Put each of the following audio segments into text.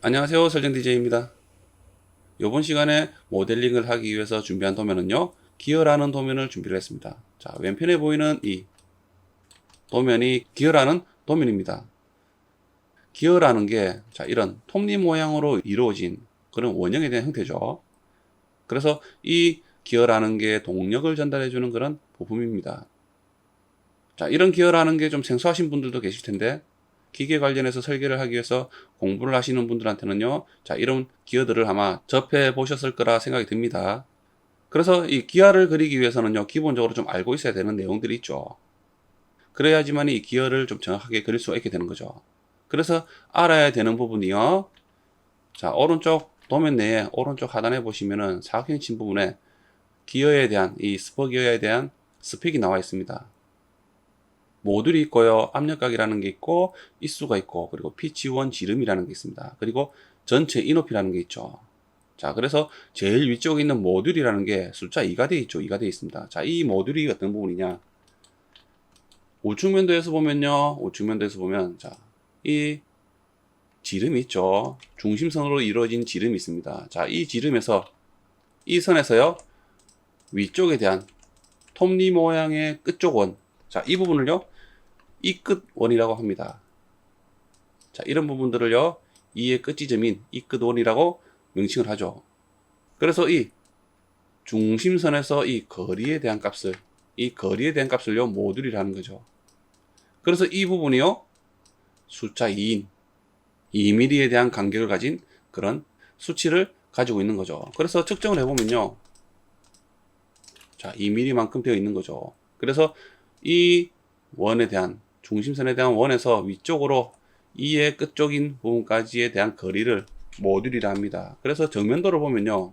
안녕하세요 설정 DJ입니다. 이번 시간에 모델링을 하기 위해서 준비한 도면은요 기어라는 도면을 준비를 했습니다. 자 왼편에 보이는 이 도면이 기어라는 도면입니다. 기어라는 게 자, 이런 톱니 모양으로 이루어진 그런 원형에 대한 형태죠. 그래서 이 기어라는 게 동력을 전달해 주는 그런 부품입니다. 자 이런 기어라는 게 좀 생소하신 분들도 계실 텐데 기계 관련해서 설계를 하기 위해서 공부를 하시는 분들한테는요, 자, 이런 기어들을 아마 접해 보셨을 거라 생각이 듭니다. 그래서 이 기어를 그리기 위해서는요, 기본적으로 좀 알고 있어야 되는 내용들이 있죠. 그래야지만 이 기어를 좀 정확하게 그릴 수가 있게 되는 거죠. 그래서 알아야 되는 부분이요. 자, 오른쪽 도면 내에 오른쪽 하단에 보시면은 사각형 친 부분에 기어에 대한 이 스포 기어에 대한 스펙이 나와 있습니다. 모듈이 있고요. 압력각이라는 게 있고 입수가 있고 그리고 피치원 지름이라는 게 있습니다. 그리고 전체 이높이라는 게 있죠. 자, 그래서 제일 위쪽에 있는 모듈이라는 게 숫자 2가 되어 있죠. 2가 되어 있습니다. 자, 이 모듈이 어떤 부분이냐? 우측면도에서 보면요. 우측면도에서 보면 자, 이 지름이 있죠. 중심선으로 이루어진 지름이 있습니다. 자, 이 지름에서 이 선에서요. 위쪽에 대한 톱니 모양의 끝쪽 원. 자, 이 부분을요. 이 끝원이라고 합니다. 자, 이런 부분들을요. 이의 끝지점인 이 끝원이라고 명칭을 하죠. 그래서 이 중심선에서 이 거리에 대한 값을 이 거리에 대한 값을요. 모듈이라는 거죠. 그래서 이 부분이요. 숫자 2인 2mm에 대한 간격을 가진 그런 수치를 가지고 있는 거죠. 그래서 측정을 해보면요. 자, 2mm만큼 되어 있는 거죠. 그래서 이 원에 대한 중심선에 대한 원에서 위쪽으로 이의 끝쪽인 부분까지에 대한 거리를 모듈이라 합니다. 그래서 정면도를 보면요.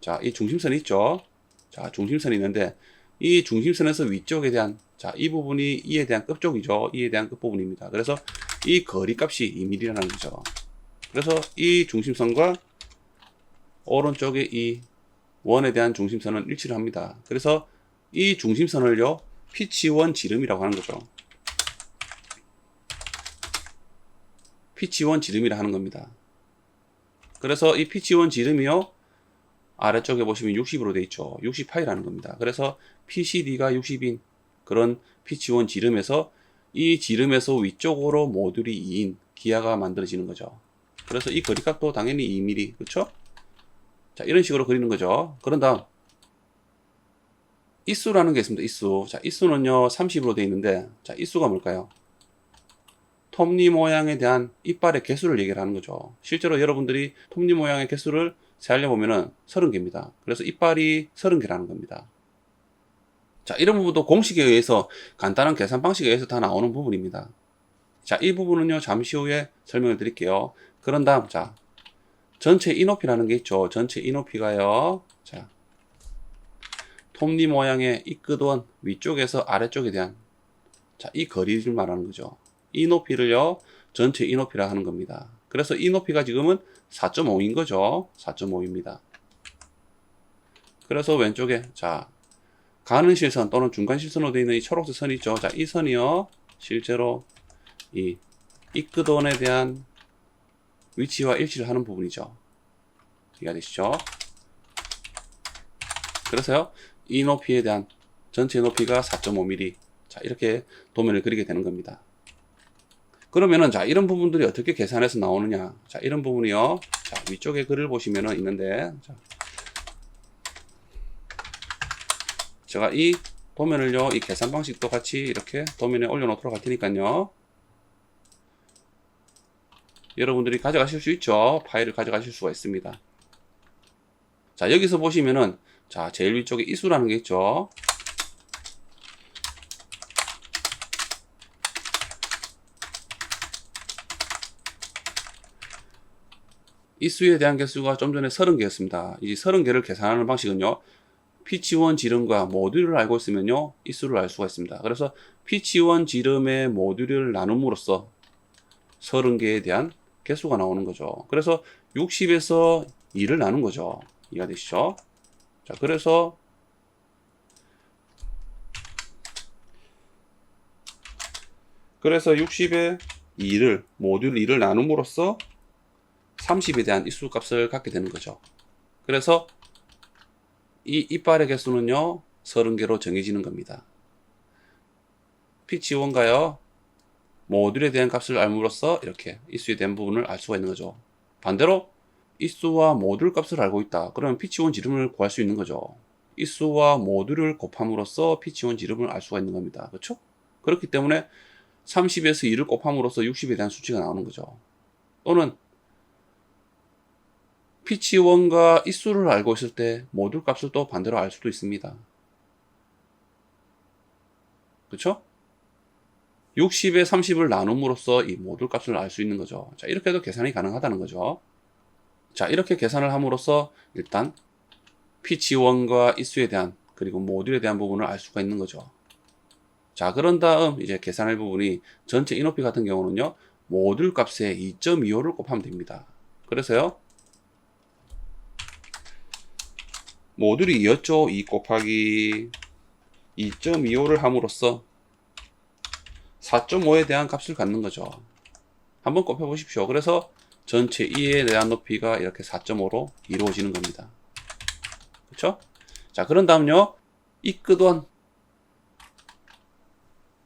자, 이 중심선이 있죠. 자, 중심선이 있는데 이 중심선에서 위쪽에 대한 자, 이 부분이 이에 대한 끝쪽이죠. 이에 대한 끝부분입니다. 그래서 이 거리 값이 2mm라는 거죠. 그래서 이 중심선과 오른쪽에 이 원에 대한 중심선은 일치를 합니다. 그래서 이 중심선을요, 피치원 지름이라고 하는 거죠. 피치원 지름이라 하는 겁니다. 그래서 이 피치원 지름이요, 아래쪽에 보시면 60으로 돼 있죠. 60파이라는 겁니다. 그래서 PCD가 60인 그런 피치원 지름에서 이 지름에서 위쪽으로 모듈이 2인 기아가 만들어지는 거죠. 그래서 이 거리값도 당연히 2mm, 그렇죠? 자, 이런 식으로 그리는 거죠. 그런 다음 이수라는 게 있습니다. 이수. 자, 이수는요, 30으로 되어 있는데, 자, 이수가 뭘까요? 톱니 모양에 대한 이빨의 개수를 얘기를 하는 거죠. 실제로 여러분들이 톱니 모양의 개수를 세하려 보면은 30개입니다. 그래서 이빨이 30개라는 겁니다. 자, 이런 부분도 공식에 의해서 간단한 계산 방식에 의해서 다 나오는 부분입니다. 자, 이 부분은요, 잠시 후에 설명을 드릴게요. 그런 다음, 자, 전체 이높이라는 게 있죠. 전체 이높이가요. 자, 톱니 모양의 이 끝원 위쪽에서 아래쪽에 대한 자, 이 거리를 말하는 거죠. 이 높이를요, 전체 이 높이라 하는 겁니다. 그래서 이 높이가 지금은 4.5인 거죠. 4.5입니다. 그래서 왼쪽에, 자, 가는 실선 또는 중간 실선으로 되어 있는 이 초록색 선이 있죠. 자, 이 선이요, 실제로 이, 이 끝원에 대한 위치와 일치를 하는 부분이죠. 이해가 되시죠? 그래서요, 이 높이에 대한 전체 높이가 4.5mm. 자, 이렇게 도면을 그리게 되는 겁니다. 그러면은, 자, 이런 부분들이 어떻게 계산해서 나오느냐. 자, 이런 부분이요. 자, 위쪽에 글을 보시면은 있는데, 자, 제가 이 도면을요, 이 계산 방식도 같이 이렇게 도면에 올려놓도록 할 테니까요. 여러분들이 가져가실 수 있죠. 파일을 가져가실 수가 있습니다. 자, 여기서 보시면은, 자, 제일 위쪽에 이수라는 게 있죠. 이 수에 대한 개수가 좀 전에 30개였습니다. 이 30개를 계산하는 방식은요. 피치원 지름과 모듈을 알고 있으면요. 이 수를 알 수가 있습니다. 그래서 피치원 지름의 모듈을 나눔으로써 30개에 대한 개수가 나오는 거죠. 그래서 60에서 2를 나눈 거죠. 이해가 되시죠? 자, 그래서 그래서 60에 2를 모듈 2를 나눔으로써 30에 대한 이수 값을 갖게 되는 거죠. 그래서 이 이빨의 개수는요, 30개로 정해지는 겁니다. 피치1가요, 모듈에 대한 값을 알므로써 이렇게 이수에 대한 부분을 알 수가 있는 거죠. 반대로 이수와 모듈 값을 알고 있다. 그러면 피치1 지름을 구할 수 있는 거죠. 이수와 모듈을 곱함으로써 피치1 지름을 알 수가 있는 겁니다. 그렇죠? 그렇기 때문에 30에서 2를 곱함으로써 60에 대한 수치가 나오는 거죠. 또는 피치1과 이수를 알고 있을 때 모듈 값을 또 반대로 알 수도 있습니다. 그렇죠? 60에 30을 나눔으로써 이 모듈 값을 알 수 있는 거죠. 자, 이렇게 해도 계산이 가능하다는 거죠. 자, 이렇게 계산을 함으로써 일단 피치1과 이수에 대한 그리고 모듈에 대한 부분을 알 수가 있는 거죠. 자, 그런 다음 이제 계산할 부분이 전체 인높이 같은 경우는요. 모듈 값에 2.25를 곱하면 됩니다. 그래서요. 모듈이 2였죠. 2 곱하기 2.25를 함으로써 4.5에 대한 값을 갖는 거죠. 한번 곱해 보십시오. 그래서 전체 2에 대한 높이가 이렇게 4.5로 이루어지는 겁니다. 그렇죠? 자, 그런 다음요. 이 끝원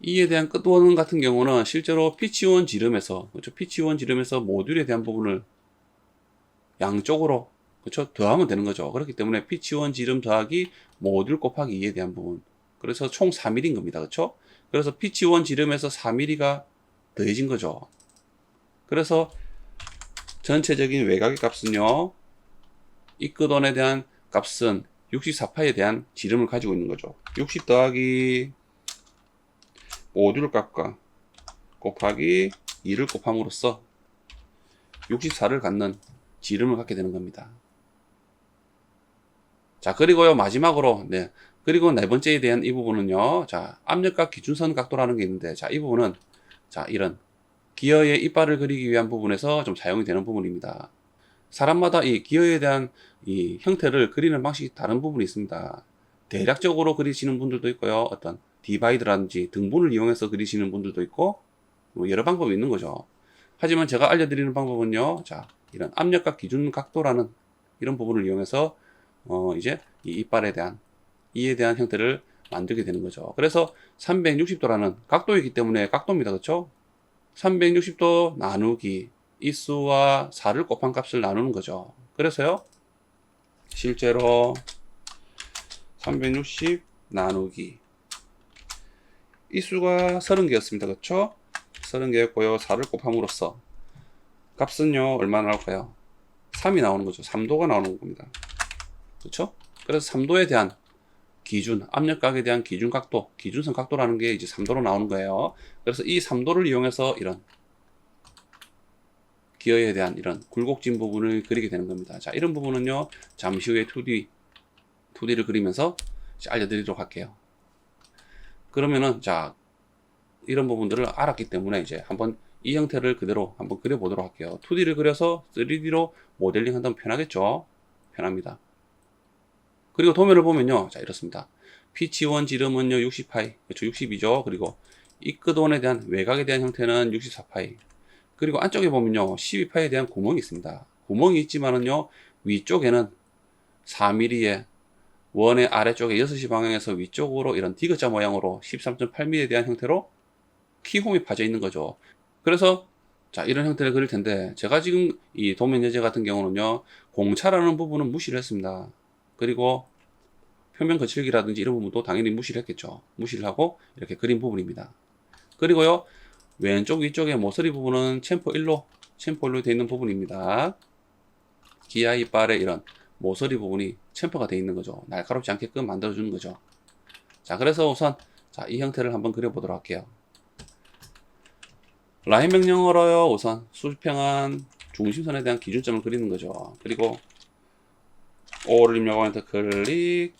2에 대한 끝원 같은 경우는 실제로 피치1 지름에서 그렇죠? 피치1 지름에서 모듈에 대한 부분을 양쪽으로 그렇죠? 더하면 되는 거죠. 그렇기 때문에 피치1 지름 더하기 모듈 곱하기 2에 대한 부분. 그래서 총 3mm인 겁니다. 그렇죠? 그래서 피치1 지름에서 4mm가 더해진 거죠. 그래서 전체적인 외곽의 값은요. 이 끝원에 대한 값은 64파에 대한 지름을 가지고 있는 거죠. 60 더하기 모듈 값과 곱하기 2를 곱함으로써 64를 갖는 지름을 갖게 되는 겁니다. 자, 그리고요, 마지막으로, 네. 그리고 네 번째에 대한 이 부분은요, 자, 압력각 기준선 각도라는 게 있는데, 자, 이 부분은, 자, 이런 기어의 이빨을 그리기 위한 부분에서 좀 사용이 되는 부분입니다. 사람마다 이 기어에 대한 이 형태를 그리는 방식이 다른 부분이 있습니다. 대략적으로 그리시는 분들도 있고요. 어떤 디바이드라든지 등분을 이용해서 그리시는 분들도 있고, 뭐 여러 방법이 있는 거죠. 하지만 제가 알려드리는 방법은요, 자, 이런 압력각 기준 각도라는 이런 부분을 이용해서, 어, 이제 이 이빨에 대한, 이에 대한 형태를 만들게 되는 거죠. 그래서 360도라는 각도이기 때문에 각도입니다. 그렇죠? 360도 나누기 이수와 4를 곱한 값을 나누는 거죠. 그래서요, 실제로 360 나누기 이수가 30개였습니다. 그렇죠? 30개였고요. 4를 곱함으로써 값은요, 얼마나 나올까요? 3이 나오는 거죠. 3도가 나오는 겁니다. 그렇죠? 그래서 3도에 대한 기준, 압력각에 대한 기준 각도, 기준선 각도라는 게 이제 3도로 나오는 거예요. 그래서 이 3도를 이용해서 이런 기어에 대한 이런 굴곡진 부분을 그리게 되는 겁니다. 자, 이런 부분은요, 잠시 후에 2D, 2D를 그리면서 알려드리도록 할게요. 그러면은, 자, 이런 부분들을 알았기 때문에 이제 한번 이 형태를 그대로 한번 그려보도록 할게요. 2D를 그려서 3D로 모델링 한다면 편하겠죠? 편합니다. 그리고 도면을 보면요. 자, 이렇습니다. 피치1 지름은요, 60파이. 그렇죠. 60이죠. 그리고 이 끝원에 대한 외곽에 대한 형태는 64파이. 그리고 안쪽에 보면요, 12파에 대한 구멍이 있습니다. 구멍이 있지만은요, 위쪽에는 4mm의 원의 아래쪽에 6시 방향에서 위쪽으로 이런 디귿자 모양으로 13.8mm에 대한 형태로 키홈이 파져 있는 거죠. 그래서 자 이런 형태를 그릴 텐데 제가 지금 이 도면 예제 같은 경우는요 공차라는 부분은 무시를 했습니다. 그리고 표면 거칠기라든지 이런 부분도 당연히 무시를 했겠죠. 무시를 하고 이렇게 그린 부분입니다. 그리고요 왼쪽 위쪽의 모서리 부분은 챔퍼 1로 챔퍼 1로 되어 있는 부분입니다. 기아 이빨의 이런 모서리 부분이 챔퍼가 되어 있는 거죠. 날카롭지 않게끔 만들어 주는 거죠. 자 그래서 우선 자, 이 형태를 한번 그려 보도록 할게요. 라인 명령어로요 우선 수평한 중심선에 대한 기준점을 그리는 거죠. 그리고 5를 입력하고 엔터 클릭.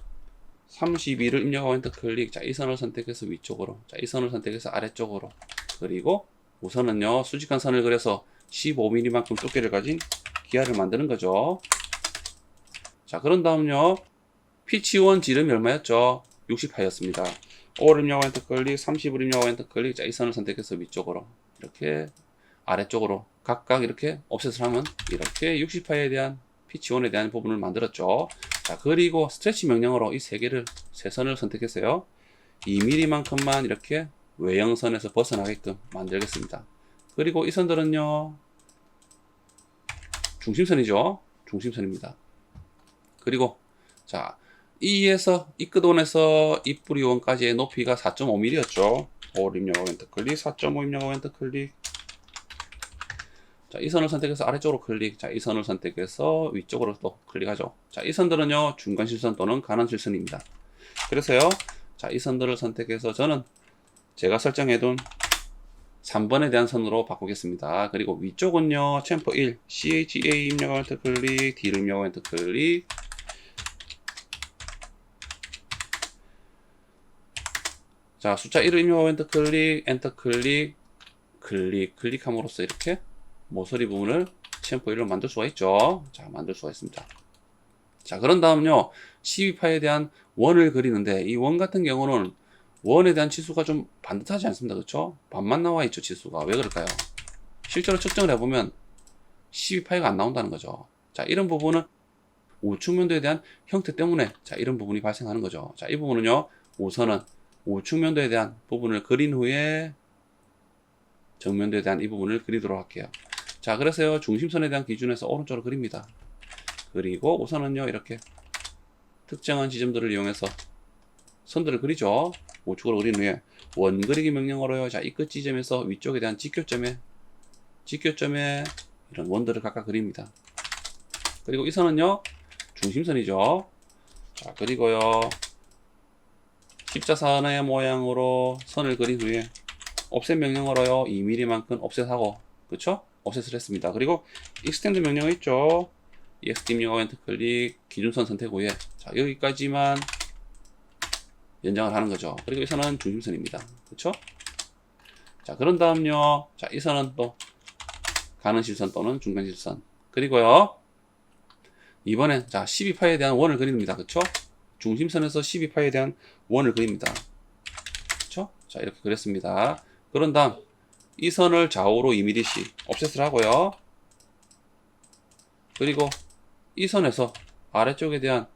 32를 입력하고 엔터 클릭. 자 이 선을 선택해서 위쪽으로. 자 이 선을 선택해서 아래쪽으로. 그리고 우선은요 수직한 선을 그려서 15mm만큼 두께를 가진 기아를 만드는 거죠. 자 그런 다음요 피치1 지름이 얼마였죠? 60파였습니다. 5를 입력하고 엔터 클릭 30을 입력하고 엔터 클릭. 자 이 선을 선택해서 위쪽으로. 이렇게 아래쪽으로 각각 이렇게 옵셋을 하면 이렇게 60파에 대한 피치1에 대한 부분을 만들었죠. 자, 그리고 스트레치 명령어로 이 세 개를, 세 선을 선택했어요. 2mm만큼만 이렇게 외형선에서 벗어나게끔 만들겠습니다. 그리고 이 선들은요, 중심선이죠. 중심선입니다. 그리고, 자, 이에서, 이 끝원에서 이 뿌리원까지의 높이가 4.5mm였죠. 올 입력하 왼쪽 클릭, 4.5 입력하 왼쪽 클릭. 자, 이 선을 선택해서 아래쪽으로 클릭. 자, 이 선을 선택해서 위쪽으로 또 클릭하죠. 자, 이 선들은요, 중간 실선 또는 가는 실선입니다. 그래서요, 자, 이 선들을 선택해서 저는 제가 설정해둔 3번에 대한 선으로 바꾸겠습니다. 그리고 위쪽은요, 챔퍼 1, CHA 입력 엔터 클릭, D를 입력 엔터 클릭. 자, 숫자 1을 입력 엔터 클릭, 엔터 클릭, 클릭, 클릭함으로써 이렇게 모서리 부분을 챔퍼 1로 만들 수가 있죠. 자, 만들 수가 있습니다. 자, 그런 다음요, 12파에 대한 원을 그리는데, 이 원 같은 경우는 원에 대한 치수가 좀 반듯하지 않습니다. 그렇죠? 반만 나와 있죠, 치수가. 왜 그럴까요? 실제로 측정을 해보면 12파이가 안 나온다는 거죠. 자, 이런 부분은 우측면도에 대한 형태 때문에 자, 이런 부분이 발생하는 거죠. 자, 이 부분은요, 우선은 우측면도에 대한 부분을 그린 후에 정면도에 대한 이 부분을 그리도록 할게요. 자, 그래서요, 중심선에 대한 기준에서 오른쪽으로 그립니다. 그리고 우선은요, 이렇게 특정한 지점들을 이용해서 선들을 그리죠. 우측으로 그린 후에 원 그리기 명령어로요. 자, 이 끝 지점에서 위쪽에 대한 직교점에 직교점에 이런 원들을 각각 그립니다. 그리고 이 선은요. 중심선이죠. 자, 그리고요. 십자선의 모양으로 선을 그린 후에 옵셋 명령어로요. 2mm만큼 옵셋하고 그쵸? 옵셋을 했습니다. 그리고 익스텐드 명령어 있죠. EXT 명령어 엔터 클릭 기준선 선택 후에 자, 여기까지만 연장을 하는 거죠. 그리고 이 선은 중심선입니다. 그렇죠? 자, 그런 다음요. 자, 이 선은 또 가는 실선 또는 중간 실선. 그리고요. 이번엔 자, 12파에 대한 원을 그립니다. 그렇죠? 중심선에서 12파에 대한 원을 그립니다. 그렇죠? 자, 이렇게 그렸습니다. 그런 다음 이 선을 좌우로 2mm씩 옵셋을 하고요. 그리고 이 선에서 아래쪽에 대한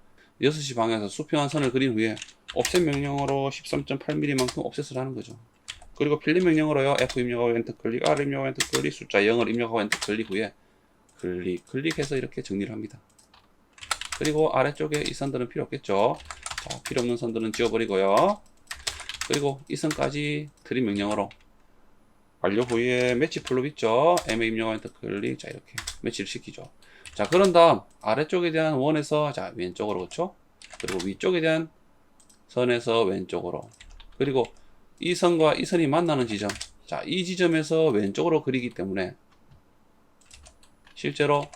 6시 방향에서 수평한 선을 그린 후에 옵셋 명령어로 13.8mm만큼 옵셋을 하는 거죠. 그리고 필름 명령어로요. F 입력하고 엔터 클릭, R 입력하고 엔터 클릭, 숫자 0을 입력하고 엔터 클릭 후에 클릭, 클릭해서 이렇게 정리를 합니다. 그리고 아래쪽에 이 선들은 필요 없겠죠. 자, 필요 없는 선들은 지워버리고요. 그리고 이 선까지 트림 명령어로 완료 후에 매치 플롭 있죠. M 입력하고 엔터 클릭, 자 이렇게 매치를 시키죠. 자, 그런 다음 아래쪽에 대한 원에서 자 왼쪽으로 그렇죠. 그리고 위쪽에 대한 선에서 왼쪽으로 그리고 이 선과 이 선이 만나는 지점 자 이 지점에서 왼쪽으로 그리기 때문에 실제로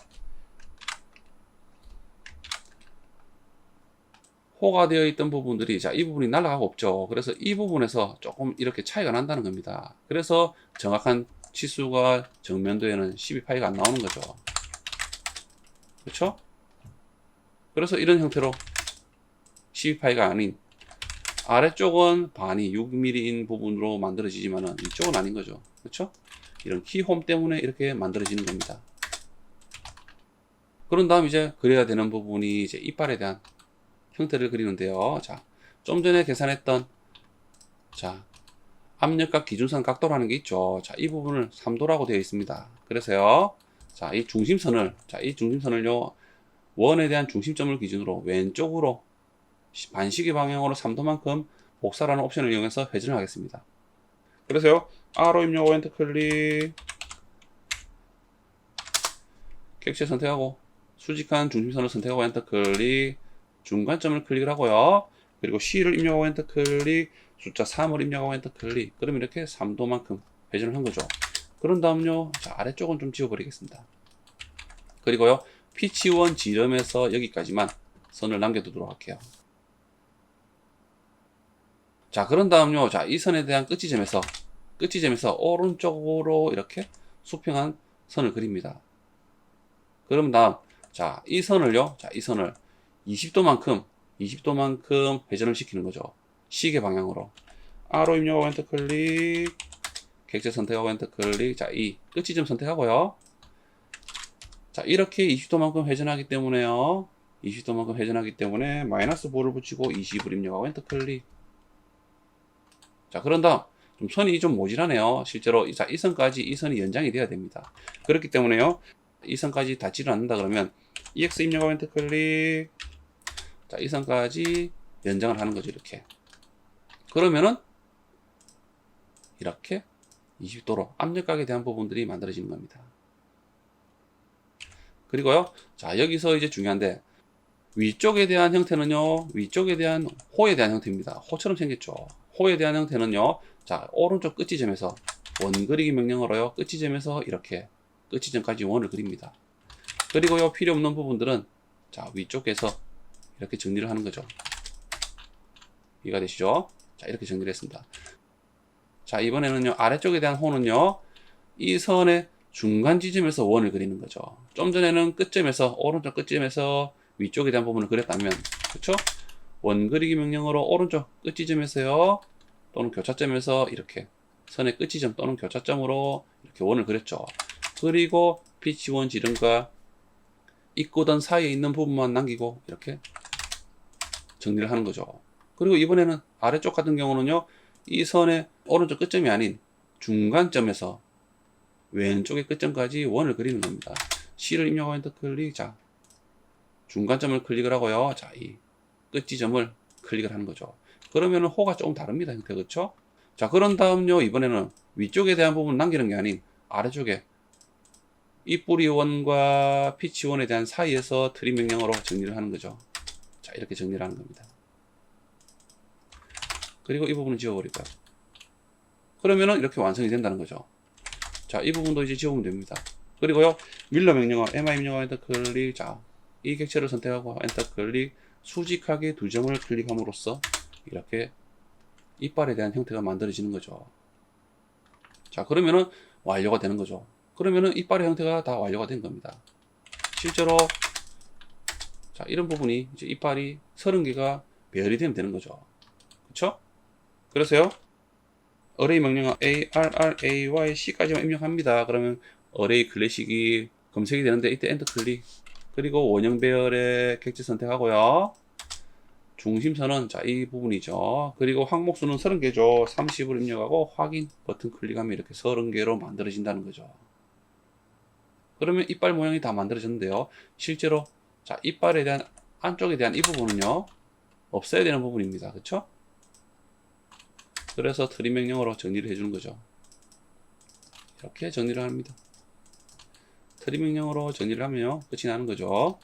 호가 되어 있던 부분들이 자 이 부분이 날아가고 없죠 그래서 이 부분에서 조금 이렇게 차이가 난다는 겁니다 그래서 정확한 치수가 정면도에는 12파이가 안 나오는 거죠 그렇죠 그래서 이런 형태로 12파이가 아닌 아래쪽은 반이 6mm인 부분으로 만들어지지만은 이쪽은 아닌 거죠. 그렇죠? 이런 키홈 때문에 이렇게 만들어지는 겁니다. 그런 다음 이제 그려야 되는 부분이 이제 이빨에 대한 형태를 그리는데요. 자, 좀 전에 계산했던 자, 압력과 기준선 각도라는 게 있죠. 자, 이 부분을 3도라고 되어 있습니다. 그래서요. 자, 이 중심선을 자, 이 중심선을요. 원에 대한 중심점을 기준으로 왼쪽으로 반시계 방향으로 3도만큼 복사라는 옵션을 이용해서 회전을 하겠습니다. 그래서요, R로 입력 엔터 클릭, 객체 선택하고, 수직한 중심선을 선택하고 엔터 클릭, 중간점을 클릭을 하고요. 그리고 C를 입력하고 엔터 클릭, 숫자 3을 입력하고 엔터 클릭. 그럼 이렇게 3도만큼 회전을 한 거죠. 그런 다음요, 자, 아래쪽은 좀 지워버리겠습니다. 그리고요, 피치1 지점에서 여기까지만 선을 남겨두도록 할게요. 자, 그런 다음요. 자, 이 선에 대한 끝지점에서, 끝지점에서 오른쪽으로 이렇게 수평한 선을 그립니다. 그럼 다음, 자, 이 선을요. 자, 이 선을 20도만큼, 20도만큼 회전을 시키는 거죠. 시계 방향으로. R로 입력하고 엔터 클릭, 객체 선택하고 엔터 클릭. 자, 이 끝지점 선택하고요. 자, 이렇게 20도만큼 회전하기 때문에요. 20도만큼 회전하기 때문에 마이너스 5를 붙이고 20을 입력하고 엔터 클릭. 자, 그런 다음 좀 선이 좀 모질하네요. 실제로 자, 이 선까지 이 선이 연장이 돼야 됩니다. 그렇기 때문에요. 이 선까지 닿지를 않는다 그러면 EX 입력하고 엔터 클릭. 자, 이 선까지 연장을 하는 거죠, 이렇게. 그러면은 이렇게 20도로 압력각에 대한 부분들이 만들어지는 겁니다. 그리고요, 자, 여기서 이제 중요한데, 위쪽에 대한 형태는요, 위쪽에 대한 호에 대한 형태입니다. 호처럼 생겼죠. 호에 대한 형태는요, 자, 오른쪽 끝지점에서 원 그리기 명령어로요, 끝지점에서 이렇게 끝지점까지 원을 그립니다. 그리고요, 필요 없는 부분들은 자, 위쪽에서 이렇게 정리를 하는 거죠. 이해가 되시죠? 자, 이렇게 정리를 했습니다. 자, 이번에는요, 아래쪽에 대한 호는요, 이 선의 중간 지점에서 원을 그리는 거죠. 좀 전에는 끝점에서, 오른쪽 끝점에서 위쪽에 대한 부분을 그렸다면, 그쵸? 원 그리기 명령어로 오른쪽 끝지점에서요, 또는 교차점에서 이렇게 선의 끝지점 또는 교차점으로 이렇게 원을 그렸죠. 그리고 피치원 지름과 입고던 사이에 있는 부분만 남기고 이렇게 정리를 하는 거죠. 그리고 이번에는 아래쪽 같은 경우는요, 이 선의 오른쪽 끝점이 아닌 중간점에서 왼쪽의 끝점까지 원을 그리는 겁니다. C를 입력하고 엔터 클릭. 자, 중간점을 클릭을 하고요. 자, 이 끝지점을 클릭을 하는 거죠. 그러면 호가 조금 다릅니다. 형태, 그렇죠? 자, 그런 다음요, 이번에는 위쪽에 대한 부분 남기는 게 아닌 아래쪽에 이 뿌리원과 피치원에 대한 사이에서 트림 명령어로 정리를 하는 거죠. 자, 이렇게 정리를 하는 겁니다. 그리고 이 부분은 지워버릴까요? 그러면은 이렇게 완성이 된다는 거죠. 자, 이 부분도 이제 지우면 됩니다. 그리고요, 밀러 명령어, mi 명령어 엔터 클릭. 자, 이 객체를 선택하고 엔터 클릭. 수직하게 두 점을 클릭함으로써 이렇게 이빨에 대한 형태가 만들어지는 거죠. 자, 그러면은 완료가 되는 거죠. 그러면은 이빨의 형태가 다 완료가 된 겁니다. 실제로 자, 이런 부분이 이제 이빨이 30개가 배열이 되면 되는 거죠. 그쵸? 그래서요. 어레이 명령어 A, R, R, A, Y, C까지만 입력합니다. 그러면 어레이 클래식이 검색이 되는데 이때 엔터 클릭. 그리고 원형 배열의 객체 선택하고요. 중심선은 자, 이 부분이죠. 그리고 항목수는 30개죠. 30을 입력하고 확인 버튼 클릭하면 이렇게 30개로 만들어진다는 거죠. 그러면 이빨 모양이 다 만들어졌는데요. 실제로 자, 이빨에 대한 안쪽에 대한 이 부분은요. 없애야 되는 부분입니다. 그쵸? 그래서 트림 명령어로 정리를 해주는 거죠. 이렇게 정리를 합니다. 트림 명령어로 정리를 하면요. 끝이 나는 거죠.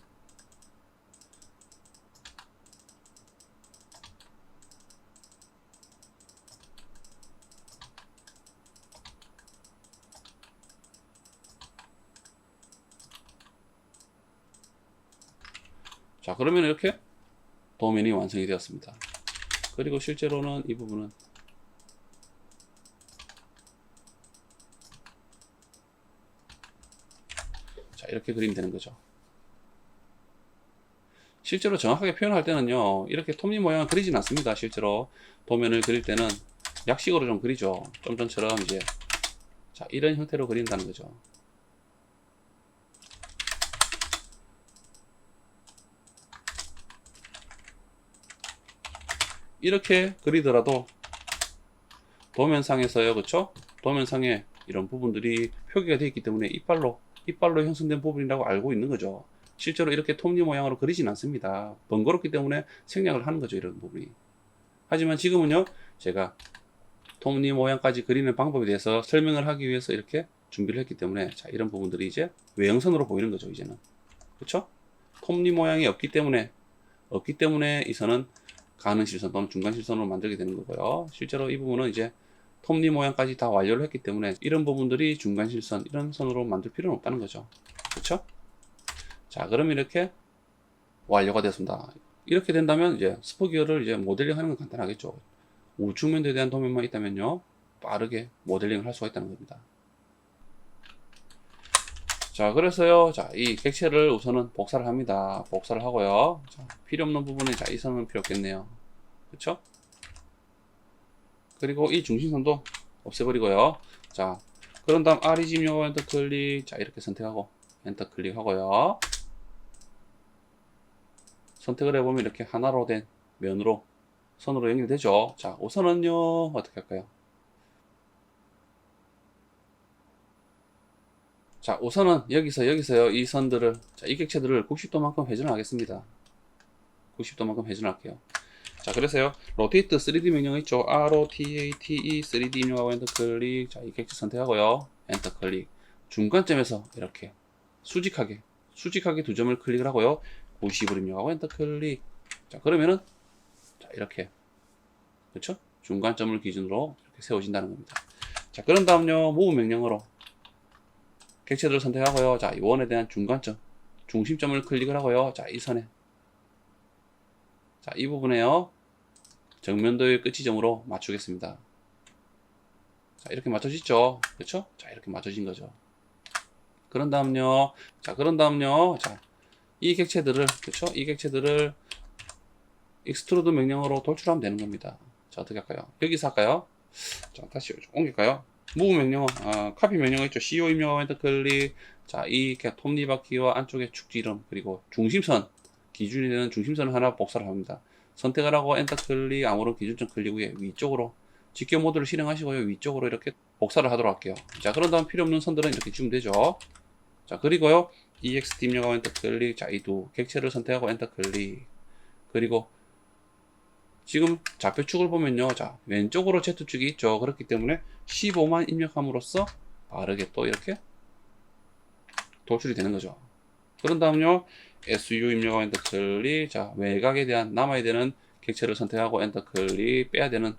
자, 그러면 이렇게 도면이 완성이 되었습니다. 그리고 실제로는 이 부분은 자, 이렇게 그리면 되는 거죠. 실제로 정확하게 표현할 때는요, 이렇게 톱니 모양을 그리진 않습니다. 실제로 도면을 그릴 때는 약식으로 좀 그리죠. 좀 전처럼 이제, 자, 이런 형태로 그린다는 거죠. 이렇게 그리더라도 도면상에서요, 그쵸? 도면상에 이런 부분들이 표기가 되어 있기 때문에 이빨로 이빨로 형성된 부분이라고 알고 있는 거죠. 실제로 이렇게 톱니 모양으로 그리진 않습니다. 번거롭기 때문에 생략을 하는 거죠, 이런 부분이. 하지만 지금은요, 제가 톱니 모양까지 그리는 방법에 대해서 설명을 하기 위해서 이렇게 준비를 했기 때문에, 자, 이런 부분들이 이제 외형선으로 보이는 거죠, 이제는. 그쵸? 톱니 모양이 없기 때문에, 없기 때문에 이 선은 가는 실선 또는 중간 실선으로 만들게 되는 거고요. 실제로 이 부분은 이제 톱니 모양까지 다 완료를 했기 때문에 이런 부분들이 중간 실선 이런 선으로 만들 필요는 없다는 거죠. 그렇죠? 자, 그러면 이렇게 완료가 됐습니다. 이렇게 된다면 이제 스포기어를 이제 모델링 하는 건 간단하겠죠. 우측면에 대한 도면만 있다면요. 빠르게 모델링을 할 수가 있다는 겁니다. 자, 그래서요. 자, 이 객체를 우선은 복사를 합니다. 복사를 하고요. 자, 필요 없는 부분에 자, 이 선은 필요 없겠네요. 그쵸? 그리고 이 중심선도 없애버리고요. 자, 그런 다음 REG 명호 엔터 클릭. 자, 이렇게 선택하고 엔터 클릭하고요. 선택을 해보면 이렇게 하나로 된 면으로 선으로 연결되죠. 자, 우선은요, 어떻게 할까요? 자, 우선은 여기서, 여기서요, 이 선들을, 자, 이 객체들을 90도만큼 회전을 하겠습니다. 90도만큼 회전할게요. 자, 그래서요, 로테이트 3D 명령 있죠? ROTATE 3D 입력하고 엔터 클릭. 자, 이 객체 선택하고요. 엔터 클릭. 중간점에서 이렇게 수직하게, 수직하게 두 점을 클릭을 하고요. 90을 입력하고 엔터 클릭. 자, 그러면은, 자, 이렇게. 그쵸? 중간점을 기준으로 이렇게 세워진다는 겁니다. 자, 그런 다음요, 모브 명령어로 객체들을 선택하고요. 자, 이 원에 대한 중간점, 중심점을 클릭을 하고요. 자, 이 선에. 자, 이 부분에요. 정면도의 끝지점으로 맞추겠습니다. 자, 이렇게 맞춰지죠? 그렇죠? 자, 이렇게 맞춰진 거죠. 그런 다음요. 자, 그런 다음요. 자, 이 객체들을, 그렇죠? 이 객체들을 익스트루드 명령어로 돌출하면 되는 겁니다. 자, 어떻게 할까요? 여기서 할까요? 자, 다시 옮길까요? 무브 명령어, 아, 카피 명령어 있죠? CO 입력하고 엔터 클릭. 자, 이 톱니바퀴와 안쪽에 축지 이름, 그리고 중심선, 기준이 되는 중심선을 하나 복사를 합니다. 선택을 하고 엔터 클릭, 아무런 기준점 클릭 후에 위쪽으로 직결 모드를 실행하시고요. 위쪽으로 이렇게 복사를 하도록 할게요. 자, 그런 다음 필요 없는 선들은 이렇게 지우면 되죠. 자, 그리고요. EXT 입력하고 엔터 클릭. 자, 이 두 객체를 선택하고 엔터 클릭. 그리고 지금 좌표축을 보면요. 자, 왼쪽으로 Z축이 있죠. 그렇기 때문에 15만 입력함으로써 빠르게 또 이렇게 돌출이 되는 거죠. 그런 다음요. SU 입력하고 엔터 클릭. 자, 외곽에 대한 남아야 되는 객체를 선택하고 엔터 클릭. 빼야 되는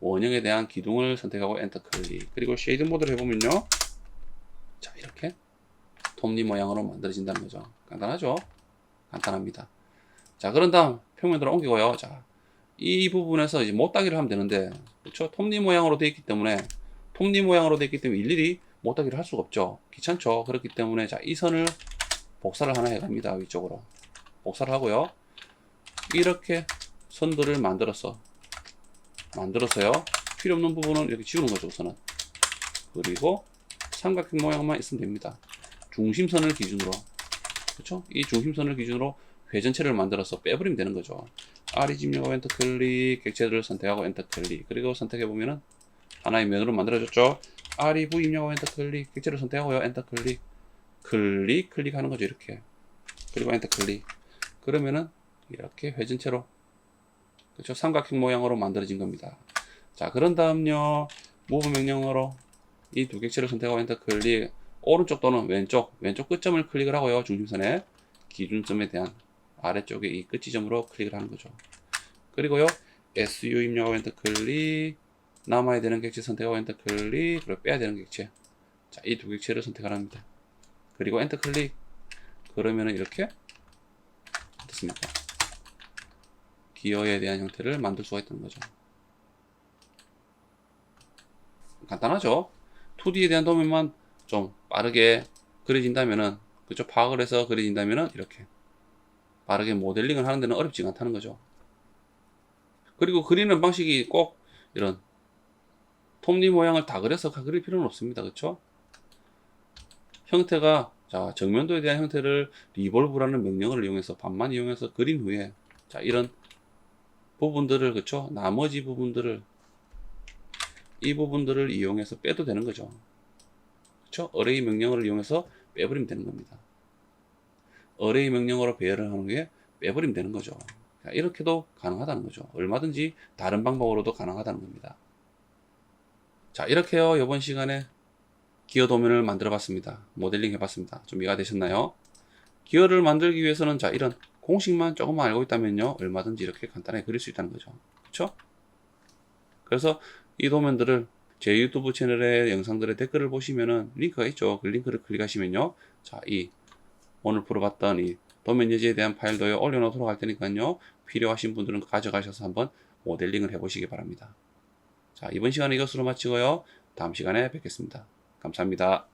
원형에 대한 기둥을 선택하고 엔터 클릭. 그리고 쉐이드 모드를 해보면요. 자, 이렇게 톱니 모양으로 만들어진다는 거죠. 간단하죠? 간단합니다. 자, 그런 다음 평면으로 옮기고요. 자, 이 부분에서 이제 못 따기를 하면 되는데, 그렇죠? 톱니 모양으로 되어 있기 때문에, 톱니 모양으로 되어 있기 때문에 일일이 못 따기를 할 수가 없죠. 귀찮죠? 그렇기 때문에, 자, 이 선을 복사를 하나 해 갑니다. 위쪽으로. 복사를 하고요. 이렇게 선들을 만들어서, 만들어서요. 필요 없는 부분은 이렇게 지우는 거죠, 우선은. 그리고 삼각형 모양만 있으면 됩니다. 중심선을 기준으로, 그렇죠? 이 중심선을 기준으로 회전체를 만들어서 빼버리면 되는 거죠. R 입력하고 엔터 클릭, 객체들을 선택하고 엔터 클릭. 그리고 선택해 보면은 하나의 면으로 만들어졌죠. R V 입력하고 엔터 클릭, 객체를 선택하고요. 엔터 클릭, 클릭, 클릭하는 거죠. 이렇게. 그리고 엔터 클릭. 그러면은 이렇게 회전체로 그렇죠. 삼각형 모양으로 만들어진 겁니다. 자, 그런 다음요. 무브 명령어로 이 두 객체를 선택하고 엔터 클릭. 오른쪽 또는 왼쪽, 왼쪽 끝점을 클릭을 하고요. 중심선에 기준점에 대한 아래쪽에 이 끝지점으로 클릭을 하는 거죠. 그리고요, SU 입력하고 엔터 클릭, 남아야 되는 객체 선택하고 엔터 클릭, 그리고 빼야 되는 객체. 자, 이 두 객체를 선택을 합니다. 그리고 엔터 클릭. 그러면은 이렇게 어떻습니까? 기어에 대한 형태를 만들 수가 있다는 거죠. 간단하죠? 2D에 대한 도면만 좀 빠르게 그려진다면은, 그쪽 파악을 해서 그려진다면은 이렇게 빠르게 모델링을 하는 데는 어렵지 않다는 거죠. 그리고 그리는 방식이 꼭 이런 톱니 모양을 다 그려서 그릴 필요는 없습니다. 그렇죠? 형태가 자 정면도에 대한 형태를 리볼브라는 명령어를 이용해서 반만 이용해서 그린 후에 자 이런 부분들을 그렇죠? 나머지 부분들을 이 부분들을 이용해서 빼도 되는 거죠. 그렇죠? 어레이 명령어를 이용해서 빼버리면 되는 겁니다. 어레이 명령어로 배열을 하는 게 빼버리면 되는 거죠. 이렇게도 가능하다는 거죠. 얼마든지 다른 방법으로도 가능하다는 겁니다. 자, 이렇게요. 이번 시간에 기어 도면을 만들어 봤습니다. 모델링 해봤습니다. 좀 이해가 되셨나요? 기어를 만들기 위해서는 자, 이런 공식만 조금만 알고 있다면요. 얼마든지 이렇게 간단하게 그릴 수 있다는 거죠. 그쵸? 그래서 이 도면들을 제 유튜브 채널의 영상들의 댓글을 보시면은 링크가 있죠. 그 링크를 클릭하시면요. 자, 이 오늘 풀어봤던 이 도면 예제에 대한 파일도 올려놓도록 할 테니까요. 필요하신 분들은 가져가셔서 한번 모델링을 해보시기 바랍니다. 자, 이번 시간은 이것으로 마치고요. 다음 시간에 뵙겠습니다. 감사합니다.